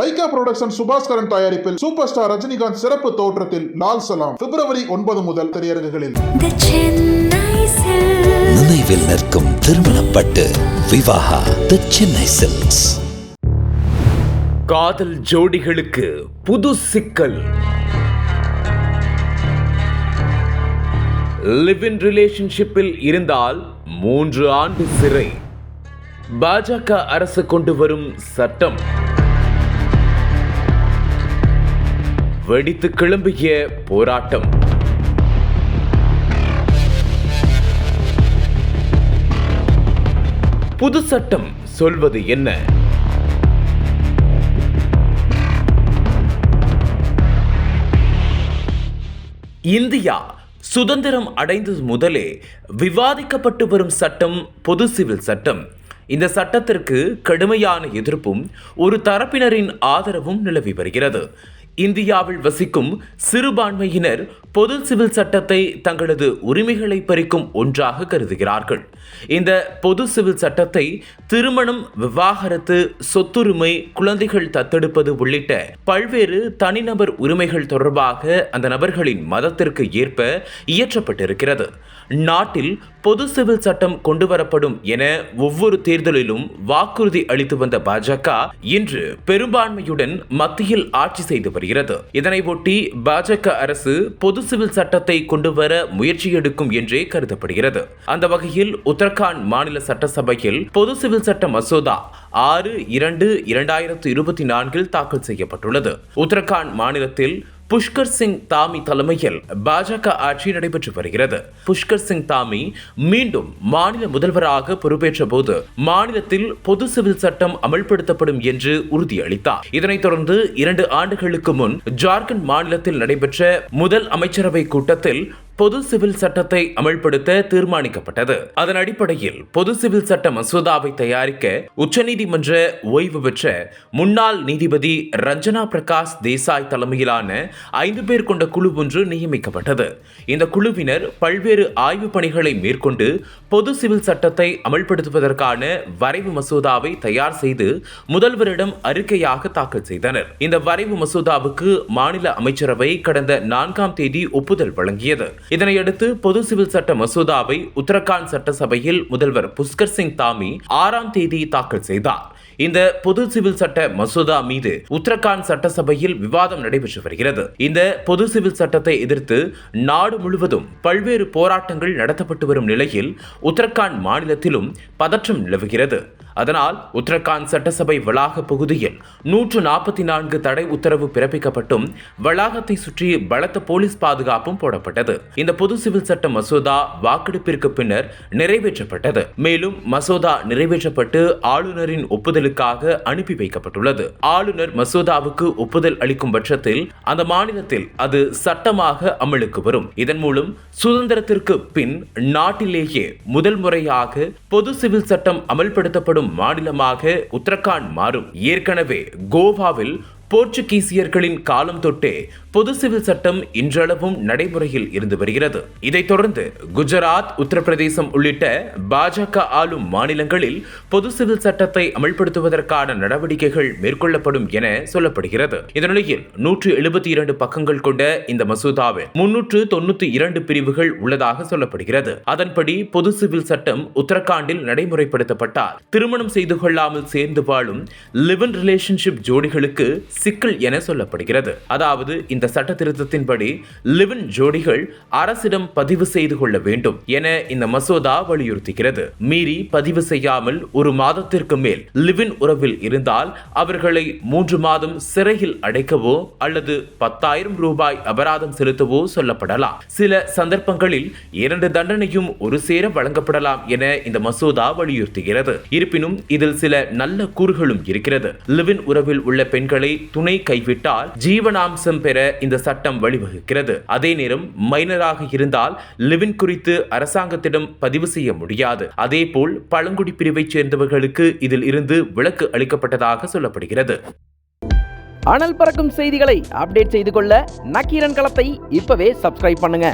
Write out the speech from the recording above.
Lyca production Subaskaran தயாரிப்பில் super star Rajinikanth சிறப்பு தோற்றத்தில் லால் சலாம். பிப்ரவரி ஒன்பது முதல் திரையரங்குகளில். The Chennai Silks. நினைவில் நிற்கும் திருமணப்பட்டு விவாகா தி சென்னை சில்க்ஸ் காதல் ஜோடிகளுக்கு புது சிக்கல். லிவ் இன் ரிலேஷன்ஷிப்பில் இருந்தால் மூன்று ஆண்டு சிறை. பாஜக அரசு கொண்டு வரும் சட்டம். வெடித்து கிளம்பிய போராட்டம். புது சட்டம் சொல்வது என்ன? இந்தியா சுதந்திரம் அடைந்தது முதலே விவாதிக்கப்பட்டு வரும் சட்டம் பொது சிவில் சட்டம். இந்த சட்டத்திற்கு கடுமையான எதிர்ப்பும் ஒரு தரப்பினரின் ஆதரவும் நிலவி வருகிறது. இந்தியாவில் வசிக்கும் சிறுபான்மையினர் பொது சிவில் சட்டத்தை தங்களது உரிமைகளை பறிக்கும் ஒன்றாக கருதுகிறார்கள். இந்த பொது சிவில் சட்டத்தை திருமணம் விவாகரத்து சொத்துரிமை குழந்தைகள் தத்தெடுப்பது உள்ளிட்ட பல்வேறு தனிநபர் உரிமைகள் தொடர்பாக அந்த நபர்களின் மதத்திற்கு ஏற்ப இயற்றப்பட்டிருக்கிறது. நாட்டில் பொது சிவில் சட்டம் கொண்டுவரப்படும் என ஒவ்வொரு தேர்தலிலும் வாக்குறுதி அளித்து வந்த பாஜக இன்று பெரும்பான்மையுடன் மத்தியில் ஆட்சி செய்து வருகிறது. இதனை ஒட்டி பாஜக அரசு பொது சிவில் சட்டத்தை கொண்டுவர முயற்சி எடுக்கும் என்றே கருதப்படுகிறது. அந்த வகையில் உத்தரகாண்ட் மாநில சட்டசபையில் பொது சிவில் சட்ட மசோதா ஆறு இரண்டு இரண்டாயிரத்து இருபத்தி நான்கில் தாக்கல் செய்யப்பட்டுள்ளது. உத்தரகாண்ட் மாநிலத்தில் புஷ்கர் சிங் தாமி தலைமையில் பாஜக ஆட்சி நடைபெற்று வருகிறது. புஷ்கர் சிங் தாமி மீண்டும் மாநில முதல்வராக பொறுப்பேற்ற போது மாநிலத்தில் பொது சிவில் சட்டம் அமல்படுத்தப்படும் என்று உறுதியளித்தார். இதனைத் தொடர்ந்து இரண்டு ஆண்டுகளுக்கு முன் ஜார்க்கண்ட் மாநிலத்தில் நடைபெற்ற முதல் அமைச்சரவை கூட்டத்தில் பொது சிவில் சட்டத்தை அமல்படுத்த தீர்மானிக்கப்பட்டது. அதன் அடிப்படையில் பொது சிவில் சட்ட மசோதாவை தயாரிக்க உச்சநீதிமன்ற ஓய்வு பெற்ற முன்னாள் நீதிபதி ரஞ்சனா பிரகாஷ் தேசாய் தலைமையிலான ஐந்து பேர் கொண்ட குழு ஒன்று நியமிக்கப்பட்டது. இந்த குழுவினர் பல்வேறு ஆய்வு பணிகளை மேற்கொண்டு பொது சிவில் சட்டத்தை அமல்படுத்துவதற்கான வரைவு மசோதாவை தயார் செய்து முதல்வரிடம் அறிக்கையாக தாக்கல் செய்தனர். இந்த வரைவு மசோதாவுக்கு மாநில அமைச்சரவை கடந்த நான்காம் தேதி ஒப்புதல் வழங்கியது. இதனையடுத்து பொது சிவில் சட்ட மசோதாவை உத்தரகாண்ட் சட்டசபையில் முதல்வர் புஷ்கர் சிங் தாமி ஆறாம் தேதி தாக்கல் செய்தார். இந்த பொது சிவில் சட்ட மசோதா மீது உத்தரகாண்ட் சட்டசபையில் விவாதம் நடைபெற்று வருகிறது. இந்த பொது சிவில் சட்டத்தை எதிர்த்து நாடு முழுவதும் பல்வேறு போராட்டங்கள் நடத்தப்பட்டு வரும் நிலையில் உத்தரகாண்ட் மாநிலத்திலும் பதற்றம் நிலவுகிறது. அதனால் உத்தரகாண்ட் சட்டசபை வளாக பகுதியில் நூற்று நாற்பத்தி நான்கு தடை உத்தரவு பிறப்பிக்கப்பட்டும் வளாகத்தை சுற்றி பலத்த போலீஸ் பாதுகாப்பும் போடப்பட்டது. இந்த பொது சிவில் சட்ட மசோதா வாக்கெடுப்பிற்கு பின்னர் நிறைவேற்றப்பட்டது. மேலும் மசோதா நிறைவேற்றப்பட்டு ஆளுநரின் ஒப்புதலுக்காக அனுப்பி வைக்கப்பட்டுள்ளது. ஆளுநர் மசோதாவுக்கு ஒப்புதல் அளிக்கும் பட்சத்தில் அந்த மாநிலத்தில் அது சட்டமாக அமலுக்கு வரும். இதன் மூலம் சுதந்திரத்திற்கு பின் நாட்டிலேயே முதல் முறையாக பொது சிவில் சட்டம் அமல்படுத்தப்படும் மாநிலமாக உத்தரகாண்ட் மாறும். ஏற்கனவே கோவாவில் போர்ச்சுகீசியர்களின் காலம் தொட்டே பொது சிவில் சட்டம் இன்றளவும் நடைமுறையில் இருந்து வருகிறது. இதைத் தொடர்ந்து குஜராத் உத்தரப்பிரதேசம் உள்ளிட்ட பாஜக ஆளும் மாநிலங்களில் பொது சிவில் சட்டத்தை அமல்படுத்துவதற்கான நடவடிக்கைகள் மேற்கொள்ளப்படும் என சொல்லப்படுகிறது. இந்த நிலையில் நூற்று எழுபத்தி இரண்டு பக்கங்கள் கொண்ட இந்த மசோதாவில் முன்னூற்று தொண்ணூத்தி இரண்டு பிரிவுகள் உள்ளதாக சொல்லப்படுகிறது. அதன்படி பொது சிவில் சட்டம் உத்தரகாண்டில் நடைமுறைப்படுத்தப்பட்டால் திருமணம் செய்து கொள்ளாமல் சேர்ந்து வாழும் லிவ் இன் ரிலேஷன்ஷிப் ஜோடிகளுக்கு சிக்கல் என சொல்லப்படுகிறது. அதாவது இந்த சட்ட திருத்தத்தின்படி லிவன் ஜோடிகள் அரசிடம் பதிவு செய்து கொள்ள வேண்டும் என இந்த மசோதா வலியுறுத்துகிறது. மீறி பதிவு செய்யாமல் ஒரு மாதத்திற்கு மேல் லிவின் உறவில் இருந்தால் அவர்களை மூன்று மாதம் சிறையில் அடைக்கவோ அல்லது பத்தாயிரம் ரூபாய் அபராதம் செலுத்தவோ சொல்லப்படலாம். சில சந்தர்ப்பங்களில் இரண்டு தண்டனையும் ஒரு சேர வழங்கப்படலாம் என இந்த மசோதா வலியுறுத்துகிறது. இருப்பினும் இதில் சில நல்ல கூறுகளும் இருக்கிறது. லிவின் உறவில் உள்ள பெண்களை துணை கைவிட்டால் ஜீவனாம்சம் பெற இந்த சட்டம் வழிவகுக்கிறது. அதே நேரம் மைனராக இருந்தால் லிவின் குறித்து அரசாங்கத்திடம் பதிவு செய்ய முடியாது. அதேபோல் பழங்குடி பிரிவைச் சேர்ந்தவர்களுக்கு இதில் இருந்து விலக்கு அளிக்கப்பட்டதாக சொல்லப்படுகிறது. அனல் பறக்கும் செய்திகளை அப்டேட் செய்து கொள்ள நக்கீரன் களத்தை இப்பவே சப்ஸ்கிரைப் பண்ணுங்க.